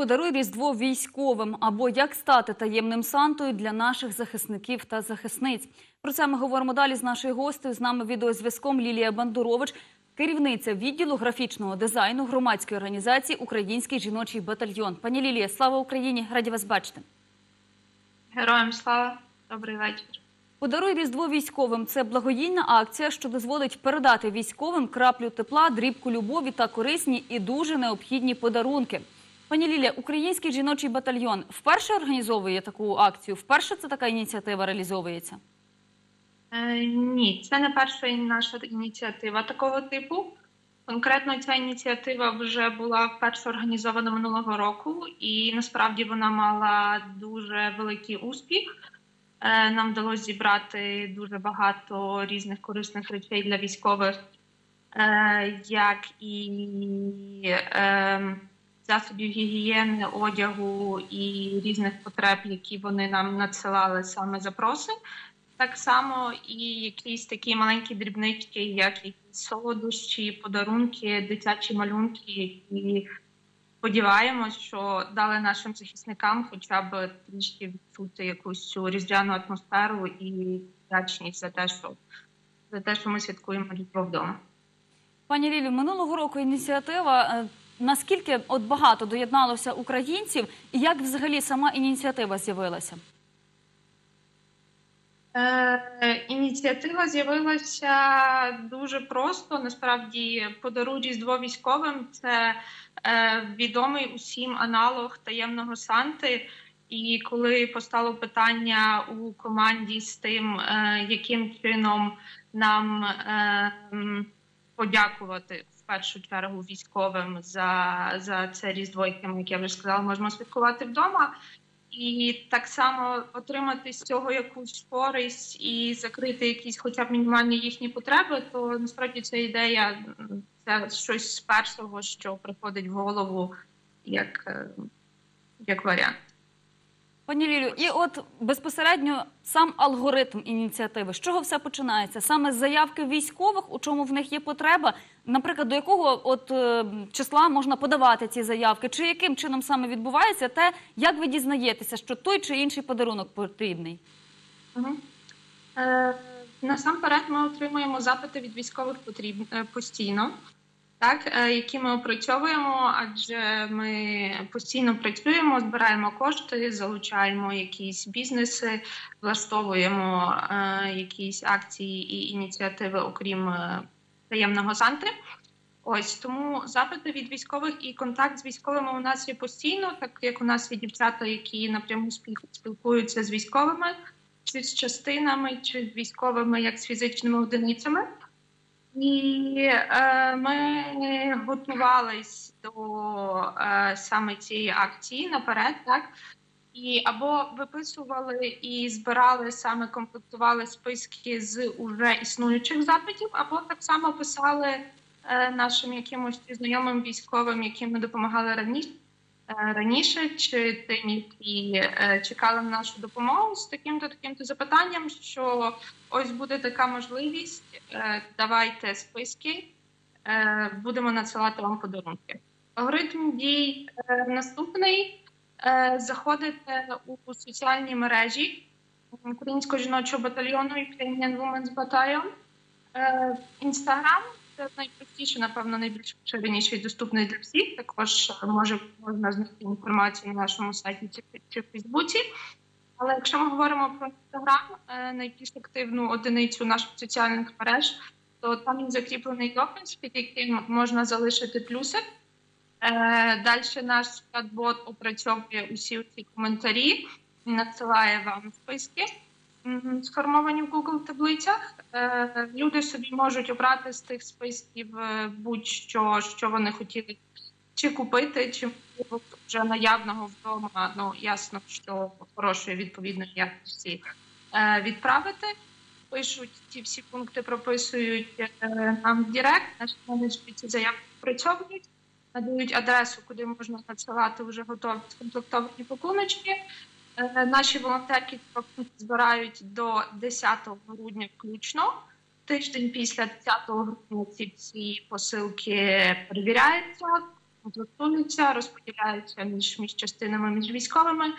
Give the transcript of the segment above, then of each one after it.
Подаруй різдво військовим або як стати таємним сантою для наших захисників та захисниць. Про це ми говоримо далі з нашою гостею. З нами відеозв'язком Лілія Бандурович, керівниця відділу графічного дизайну громадської організації Український жіночий батальйон. Пані Лілія, слава Україні! Раді вас бачити. Героям слава, добрий вечір. Подаруй різдво військовим це благодійна акція, що дозволить передати військовим краплю тепла, дрібку любові та корисні і дуже необхідні подарунки. Пані Лілія, Український жіночий батальйон вперше організовує таку акцію. Вперше це така ініціатива реалізовується. Е, ні, це не перша наша ініціатива такого типу. Конкретно ця ініціатива вже була вперше організована минулого року, і насправді вона мала дуже великий успіх. Е, нам вдалося зібрати дуже багато різних корисних речей для військових, е, як і е, засобів гігієни, одягу і різних потреб, які вони нам надсилали саме запроси. Так само і якісь такі маленькі дрібнички, як якісь солодощі, подарунки, дитячі малюнки, які сподіваємось, що дали нашим захисникам хоча б трішки відчути якусь цю різдвяну атмосферу і вдячність за те, що за те, що ми святкуємо Різдво вдома. Пані Лілі, минулого року ініціатива. Наскільки от багато доєдналося українців, і як взагалі сама ініціатива з'явилася? Е, ініціатива з'явилася дуже просто. Насправді, подаруй різдво військовим це е, відомий усім аналог таємного Санти. І коли постало питання у команді з тим, е, яким чином нам е, подякувати першу чергу військовим за, за це різдво, як я вже сказала, можемо святкувати вдома. І так само отримати з цього якусь користь і закрити якісь, хоча б мінімальні їхні потреби, то насправді ця ідея це щось з першого, що приходить в голову як, е, як варіант. Пані Лілю, і от безпосередньо сам алгоритм ініціативи. З чого все починається? Саме з заявки військових, у чому в них є потреба, наприклад, до якого от е, числа можна подавати ці заявки, чи яким чином саме відбувається те, як ви дізнаєтеся, що той чи інший подарунок потрібний? Е, насамперед ми отримуємо запити від військових потріб, е, постійно, так, е, які ми опрацьовуємо, адже ми постійно працюємо, збираємо кошти, залучаємо якісь бізнеси, влаштовуємо е, якісь акції і ініціативи, окрім е, таємного Санти. Ось тому запити від військових і контакт з військовими у нас є постійно, так як у нас є дівчата, які напряму спіл- спілкуються з військовими, чи з частинами, чи з військовими, як з фізичними одиницями. І е, ми готувались до е, саме цієї акції наперед, так і або виписували і збирали саме комплектували списки з уже існуючих запитів, або так само писали е, нашим якимось знайомим військовим, яким ми допомагали раніше. Е, Раніше чи тим, які е, чекали на нашу допомогу з таким-то таким-то запитанням, що ось буде така можливість, е, давайте списки, будемо надсилати вам подарунки. Алгоритм дій наступний. Заходите у соціальні мережі Українського жіночого батальйону Ukrainian Women's Battalion. Інстаграм це найпростіше, напевно, найбільш поширеніший доступний для всіх. Також може можна знайти інформацію на нашому сайті чи, чи в Фейсбуці. Але якщо ми говоримо про інстаграм, е, найбільш активну одиницю наших соціальних мереж, то там він закріплений допис, під яким можна залишити плюсик. Е, Далі наш чат-бот опрацьовує усі ці коментарі, надсилає вам списки, сформовані в Google таблицях. Е, Люди собі можуть обрати з тих списків е, будь-що, що вони хотіли чи купити, чи вже наявного вдома. Ну ясно, що хорошої відповідної якості е, відправити. Пишуть ті всі пункти, прописують нам в Директ, наші менеджери ці заявки опрацьовують, надають адресу, куди можна надсилати вже готові скомплектовані пакуночки. Е, Наші волонтерки збирають до 10 грудня включно. Тиждень після 10 грудня ці всі посилки перевіряються, комплектуються, розподіляються між, між частинами, між військовими.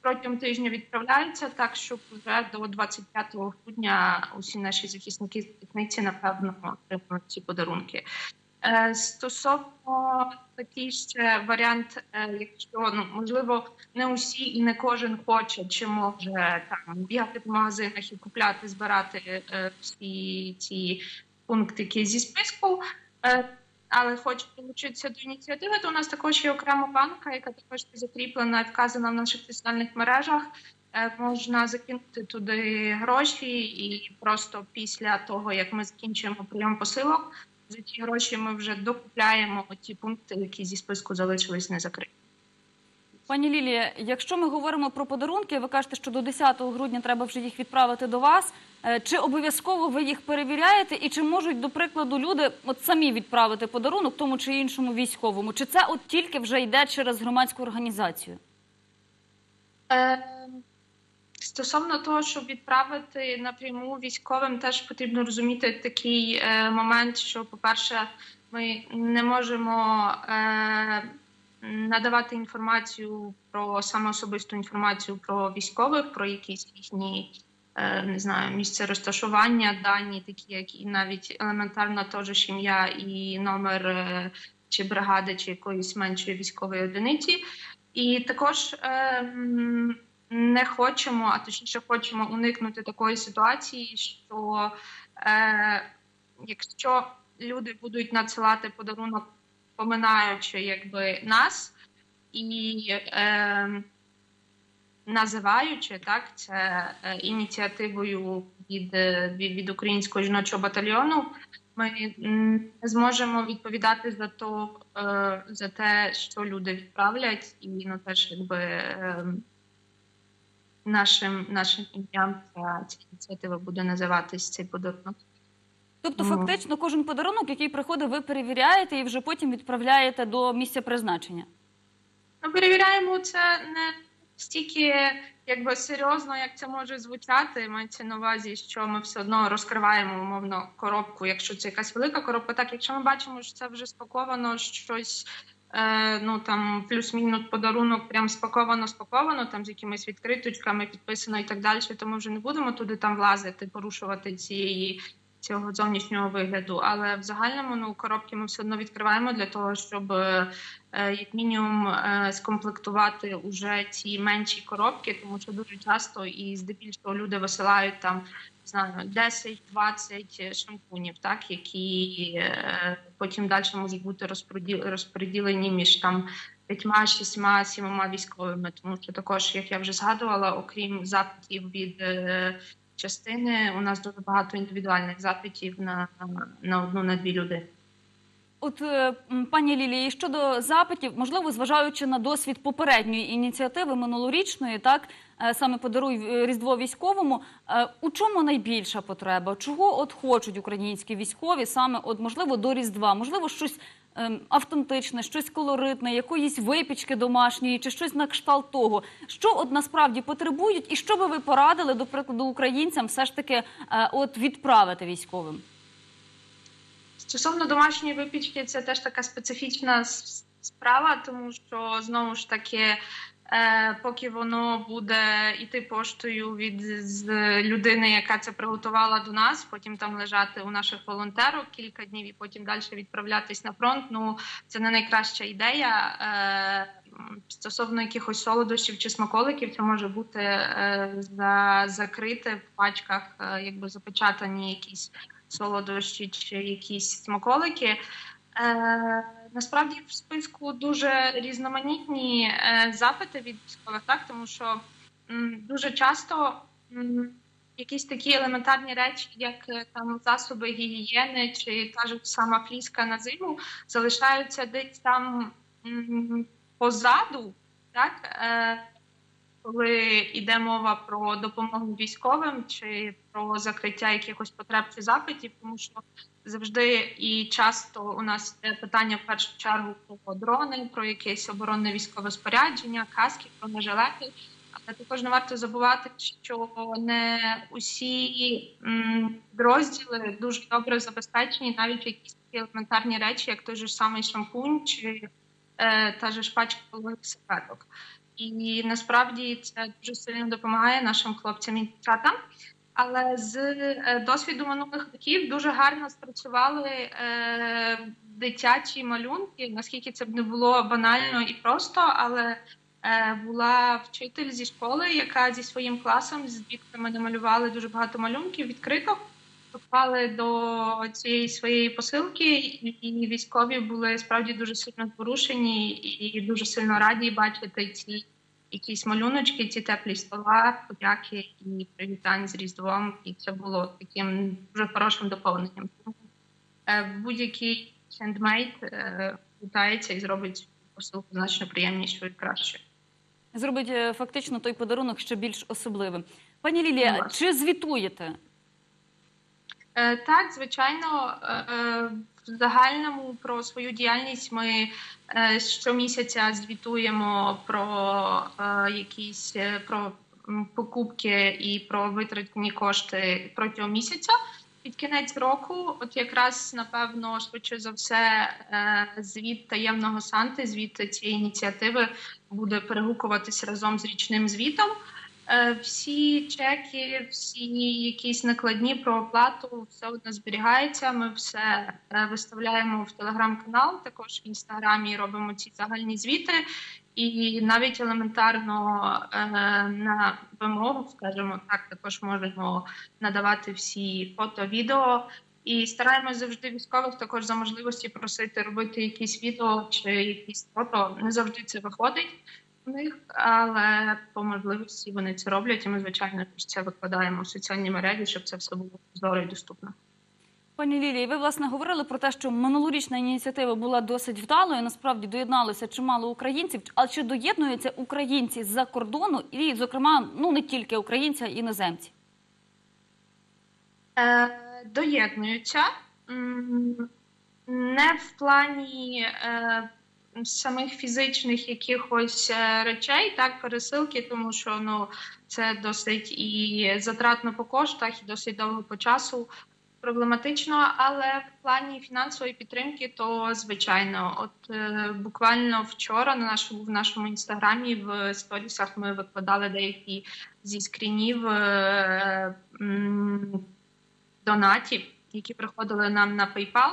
Протягом тижня відправляються так, щоб вже до 25 грудня усі наші захисники захисниці напевно отримують ці подарунки. Е, Стосовно такий ще варіант, е, якщо ну можливо не усі і не кожен хоче чи може там бігати по магазинах і купляти, збирати е, всі ці пунктики зі списку. Але хоче долучитися до ініціативи, то у нас також є окрема банка, яка також закріплена і вказана в наших соціальних мережах. Можна закинути туди гроші, і просто після того, як ми закінчуємо прийом посилок, за ті гроші ми вже докупляємо ті пункти, які зі списку залишились не закриті. Пані Лілія, якщо ми говоримо про подарунки, ви кажете, що до 10 грудня треба вже їх відправити до вас. Е, Чи обов'язково ви їх перевіряєте, і чи можуть, до прикладу, люди от самі відправити подарунок тому чи іншому військовому? Чи це от тільки вже йде через громадську організацію? Е, Стосовно того, щоб відправити напряму військовим, теж потрібно розуміти такий е, момент, що, по-перше, ми не можемо е, надавати інформацію про саме особисту інформацію про військових, про якісь їхні е, не знаю, місце розташування, дані, такі як і навіть елементарно теж ім'я і номер е, чи бригади, чи якоїсь меншої військової одиниці. І також е, не хочемо, а точніше хочемо уникнути такої ситуації, що е, якщо люди будуть надсилати подарунок, поминаючи якби нас і е, називаючи так, це е, ініціативою від, від, від українського жіночого батальйону, ми не зможемо відповідати за то, е, за те, що люди відправлять, і ну теж якби е, нашим нашим ім'ям ця, ініціатива буде називатись цей подарунок. Тобто, фактично, кожен подарунок, який приходить, ви перевіряєте і вже потім відправляєте до місця призначення. Ну, перевіряємо це не стільки якби серйозно, як це може звучати. Мається на увазі, що ми все одно розкриваємо умовно коробку, якщо це якась велика коробка. Так, якщо ми бачимо, що це вже спаковано щось. Е, ну там плюс-мінус подарунок, прям спаковано, спаковано, там з якимись відкриточками підписано і так далі. То ми вже не будемо туди там влазити, порушувати цієї цього зовнішнього вигляду. Але в загальному ну коробки ми все одно відкриваємо для того, щоб е, е, як мінімум скомплектувати уже ці менші коробки, тому що дуже часто і здебільшого люди висилають там знаю 10-20 шампунів, так які е, потім далі можуть бути розподіл- розподілені між там п'ятьма, шістьма, сімома військовими. Тому що також, як я вже згадувала, окрім запитів від е, частини, у нас дуже багато індивідуальних запитів на, на одну на дві людини. От е, пані Лілії, щодо запитів, можливо, зважаючи на досвід попередньої ініціативи минулорічної, так е, саме подаруй е, різдво військовому. У чому найбільша потреба? Чого от хочуть українські військові саме от можливо до різдва? Можливо, щось автентичне, щось колоритне, якоїсь випічки домашньої, чи щось на кшталт того, що от насправді потребують, і що би ви порадили, до прикладу, українцям все ж таки от відправити військовим? Стосовно домашньої випічки, це теж така специфічна справа, тому що знову ж таки, е, поки воно буде йти поштою від з людини, яка це приготувала до нас, потім там лежати у наших волонтерок кілька днів і потім далі відправлятись на фронт. Ну це не найкраща ідея. Е, Стосовно якихось солодощів чи смаколиків, це може бути е, за, закрите в пачках, якби запечатані якісь солодощі чи якісь смаколики. Е, насправді в списку дуже різноманітні е, запити від військових, так тому що м, дуже часто м, якісь такі елементарні речі, як е, там засоби гігієни чи та ж сама фліска на зиму, залишаються десь там м, позаду, так. Е, коли йде мова про допомогу військовим чи про закриття якихось потреб чи запитів, тому що завжди і часто у нас є питання в першу чергу про дрони, про якесь оборонне військове спорядження, каски, бронежилети. Але також не варто забувати, що не усі розділи дуже добре забезпечені, навіть якісь такі елементарні речі, як той же самий шампунь чи е, та ж пачка вологих серветок. І насправді це дуже сильно допомагає нашим хлопцям і дівчатам. Але з е, досвіду минулих років дуже гарно спрацювали е, дитячі малюнки, наскільки це б не було банально і просто, але е, була вчитель зі школи, яка зі своїм класом з дітками намалювали дуже багато малюнків відкрито. Попали до цієї своєї посилки, і, військові були справді дуже сильно порушені і дуже сильно раді бачити ці якісь малюночки, ці теплі слова, подяки і привітань з Різдвом. І це було таким дуже хорошим доповненням. Е, будь-який хендмейд е, вітається і зробить посилку значно приємнішою і кращою. Зробить е, фактично той подарунок ще більш особливим. Пані Лілія, чи звітуєте? Е, Так, звичайно, е, е, в загальному про свою діяльність ми щомісяця звітуємо про якісь про покупки і про витрачені кошти протягом місяця. Під кінець року, от якраз напевно, швидше за все, звіт таємного санти, звіт цієї ініціативи буде перегукуватись разом з річним звітом. Е, Всі чеки, всі якісь накладні про оплату, все одно зберігається. Ми все е, виставляємо в телеграм-канал, також в інстаграмі робимо ці загальні звіти, і навіть елементарно е, на вимогу, скажімо так, також можемо надавати всі фото, відео. І стараємось завжди військових також за можливості просити робити якісь відео чи якісь фото. Не завжди це виходить них, але по можливості вони це роблять. І ми, звичайно, це викладаємо в соціальні мережі, щоб це все було прозоро і доступно. Пані Лілії, ви власне говорили про те, що минулорічна ініціатива була досить вдалою. Насправді доєдналося чимало українців. А чи доєднуються українці з-за кордону, і, зокрема, ну не тільки українці, а й іноземці? Е, доєднуються не в плані е, самих фізичних якихось е, речей, так, пересилки, тому що ну, це досить і затратно по коштах, і досить довго по часу. Проблематично, але в плані фінансової підтримки, то звичайно, от е, буквально вчора на нашому в нашому інстаграмі в сторісах ми викладали деякі зі скрінів е, м, донатів, які приходили нам на PayPal.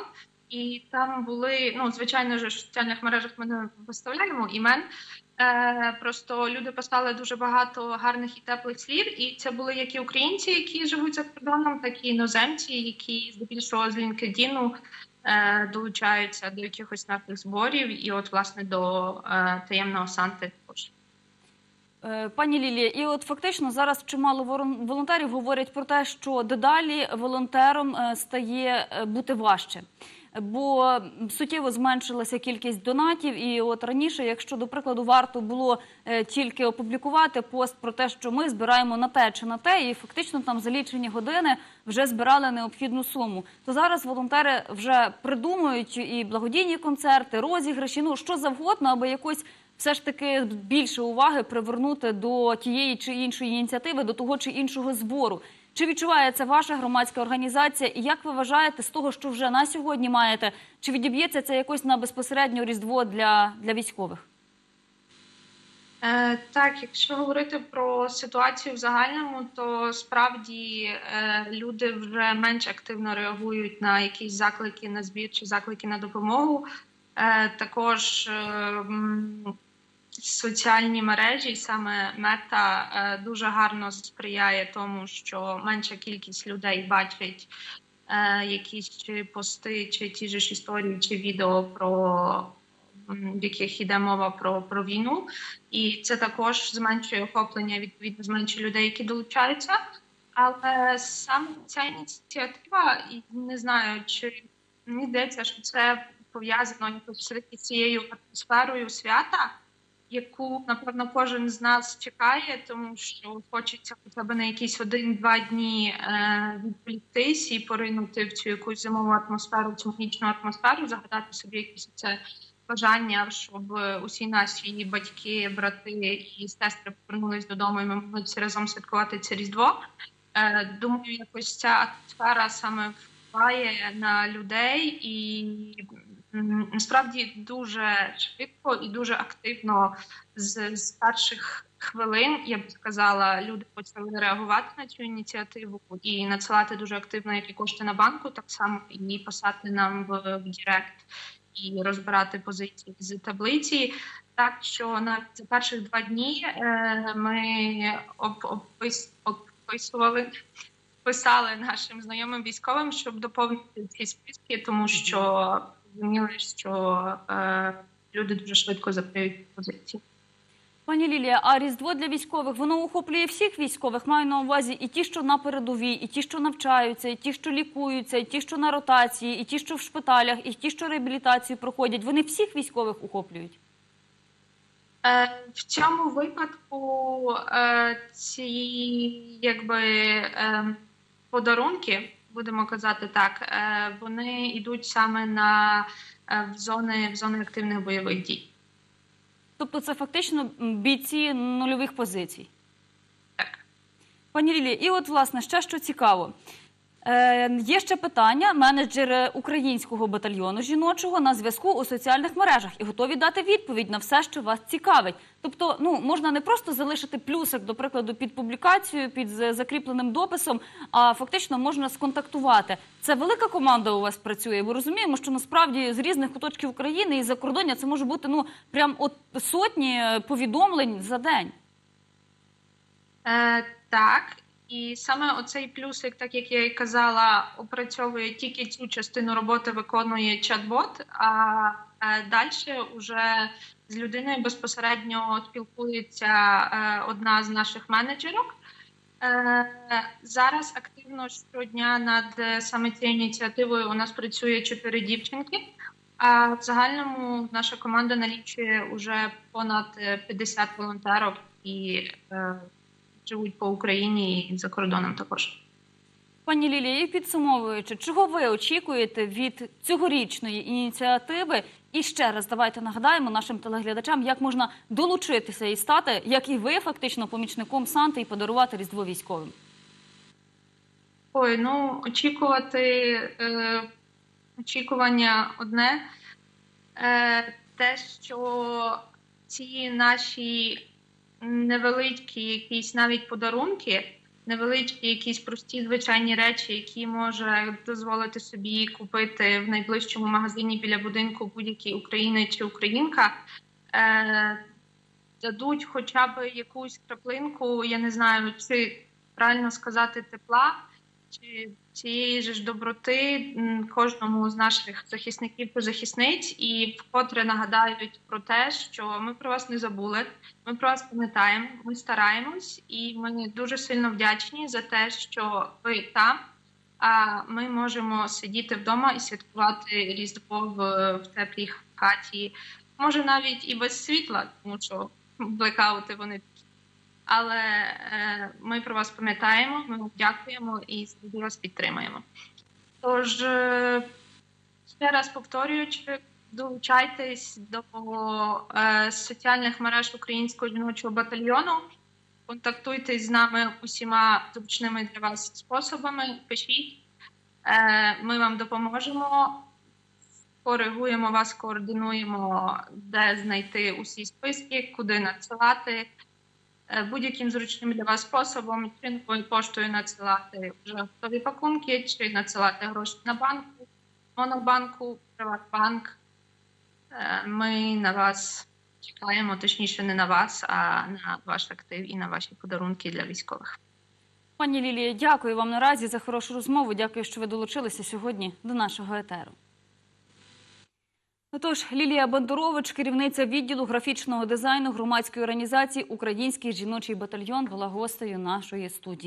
І там були, ну звичайно ж, в соціальних мережах ми не виставляємо імен. Е, просто люди писали дуже багато гарних і теплих слів, і це були як і українці, які живуть за кордоном, так і іноземці, які здебільшого з LinkedIn е, долучаються до якихось наших зборів, і от власне до е, таємного Санти також. Е, Пані Лілія, і от фактично зараз чимало волонтерів говорять про те, що дедалі волонтером е, стає е, бути важче. Бо суттєво зменшилася кількість донатів, і от раніше, якщо до прикладу варто було е, тільки опублікувати пост про те, що ми збираємо на те чи на те, і фактично там за лічені години вже збирали необхідну суму, то зараз волонтери вже придумують і благодійні концерти, розіграші, ну що завгодно, аби якось все ж таки більше уваги привернути до тієї чи іншої ініціативи, до того чи іншого збору. Чи відчуває це ваша громадська організація? І як ви вважаєте з того, що вже на сьогодні маєте, чи відіб'ється це якось на безпосередньо різдво для, для військових? Е, так, якщо говорити про ситуацію в загальному, то справді е, люди вже менш активно реагують на якісь заклики на збір чи заклики на допомогу. Е, також соціальні мережі, саме мета, е, дуже гарно сприяє тому, що менша кількість людей бачить е, якісь чи пости, чи ті ж історії, чи відео про в яких йде мова про, про війну, і це також зменшує охоплення, відповідно зменшує людей, які долучаються. Але саме ця ініціатива, і не знаю, чи мені здається, що це пов'язано з цією атмосферою свята, яку напевно кожен з нас чекає, тому що хочеться хоча б на якісь один-два дні е, відволіктись і поринути в цю якусь зимову атмосферу, цю магічну атмосферу, загадати собі якісь це бажання, щоб усі наші батьки, брати і сестри повернулись додому, і ми могли всі разом святкувати це різдво. Е, думаю, якось ця атмосфера саме впливає на людей і насправді дуже швидко і дуже активно з, з перших хвилин, я б сказала, люди почали реагувати на цю ініціативу і надсилати дуже активно як і кошти на банку, так само і писати нам в, в Директ і розбирати позиції з таблиці. Так що за перших два дні е, ми описували, писали нашим знайомим військовим, щоб доповнити ці списки, тому що розуміли, що е, люди дуже швидко закриють позиції. Пані Лілія, а Різдво для військових воно охоплює всіх військових? Маю на увазі і ті, що на передовій, і ті, що навчаються, і ті, що лікуються, і ті, що на ротації, і ті, що в шпиталях, і ті, що реабілітацію проходять. Вони всіх військових охоплюють. Е, В цьому випадку е, ці якби е, подарунки, будемо казати так, е, вони йдуть саме на е, в зони в зони активних бойових дій. Тобто це фактично бійці нульових позицій. Так. Пані Лілі, і от власне ще що цікаво. Е, є ще питання. Менеджери українського батальйону жіночого на зв'язку у соціальних мережах і готові дати відповідь на все, що вас цікавить. Тобто, ну можна не просто залишити плюсик, до прикладу, під публікацією, під закріпленим дописом, а фактично можна сконтактувати. Це велика команда у вас працює. Ми розуміємо, що насправді з різних куточків України і за кордоння це може бути ну прям от сотні е, повідомлень за день. Е, так, і саме оцей плюсик, так як я і казала, опрацьовує тільки цю частину роботи, виконує чат-бот, а е, далі вже з людиною безпосередньо спілкується е, одна з наших менеджерок. Е, зараз активно щодня над саме цією ініціативою у нас працює чотири дівчинки. А в загальному наша команда налічує вже понад е, 50 волонтерів і живуть по Україні і за кордоном також. Пані Лілія, і підсумовуючи, чого ви очікуєте від цьогорічної ініціативи? І ще раз давайте нагадаємо нашим телеглядачам, як можна долучитися і стати, як і ви, фактично, помічником Санти і подарувати різдво військовим. Ой, ну очікувати е, очікування одне. Е, те, що ці наші невеличкі якісь навіть подарунки, невеличкі якісь прості звичайні речі, які може дозволити собі купити в найближчому магазині біля будинку будь-який українець чи українка. Е, дадуть хоча б якусь краплинку, я не знаю, чи правильно сказати, тепла, чи цієї ж доброти кожному з наших захисників та захисниць, і вкотре нагадають про те, що ми про вас не забули, ми про вас пам'ятаємо, ми стараємось, і ми дуже сильно вдячні за те, що ви там. А ми можемо сидіти вдома і святкувати Різдво в, в теплій хаті, може навіть і без світла, тому що блекаути вони. Але е, ми про вас пам'ятаємо, ми вам дякуємо і вас підтримаємо. Тож, е, ще раз повторюючи, долучайтесь до е, соціальних мереж Українського жіночого батальйону, контактуйтесь з нами усіма зручними для вас способами, пишіть, е, ми вам допоможемо коригуємо вас, координуємо, де знайти усі списки, куди надсилати. Е, Будь-яким зручним для вас способом, чи новою поштою надсилати вже готові пакунки, чи надсилати гроші на банку, монобанку, Приватбанк. Е, Ми на вас чекаємо, точніше, не на вас, а на ваш актив і на ваші подарунки для військових. Пані Лілія, дякую вам наразі за хорошу розмову. Дякую, що ви долучилися сьогодні до нашого етеру. Отож, Лілія Бандурович, керівниця відділу графічного дизайну громадської організації Український жіночий батальйон, була гостею нашої студії.